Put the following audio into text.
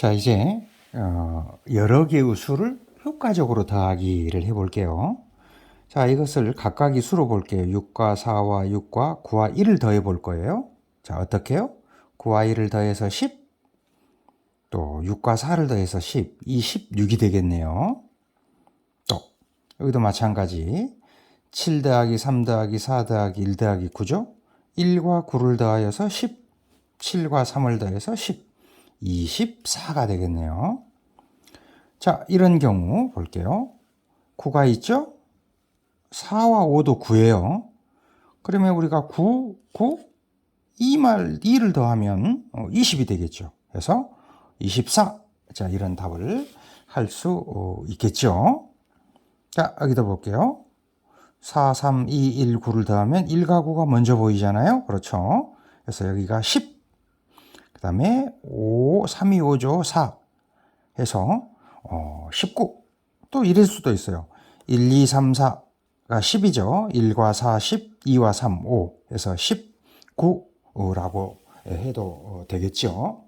자, 이제 어, 여러 개의 수를 효과적으로 더하기를 해볼게요. 자, 이것을 각각의 수로 볼게요. 6과 4와 6과 9와 1을 더해 볼 거예요. 자, 어떻게요? 9와 1을 더해서 10, 또 6과 4를 더해서 10, 이 16이 되겠네요. 또 여기도 마찬가지 7 더하기 3 더하기 4 더하기 1 더하기 9죠. 1과 9를 더하여서 10, 7과 3을 더해서 10, 24가 되겠네요. 자, 이런 경우 볼게요. 9가 있죠? 4와 5도 9예요. 그러면 우리가 9, 9, 2말 2를 더하면 20이 되겠죠. 그래서 24. 자, 이런 답을 할 수 있겠죠. 자, 여기도 볼게요. 4, 3, 2, 1, 9를 더하면 1과 9가 먼저 보이잖아요. 그렇죠. 그래서 여기가 10. 그 다음에 5, 3, 2, 5죠. 4 해서 어, 19. 또 이럴 수도 있어요. 1, 2, 3, 4가 10이죠. 1과 4, 10, 2와 3, 5 해서 19라고 해도 어, 되겠죠.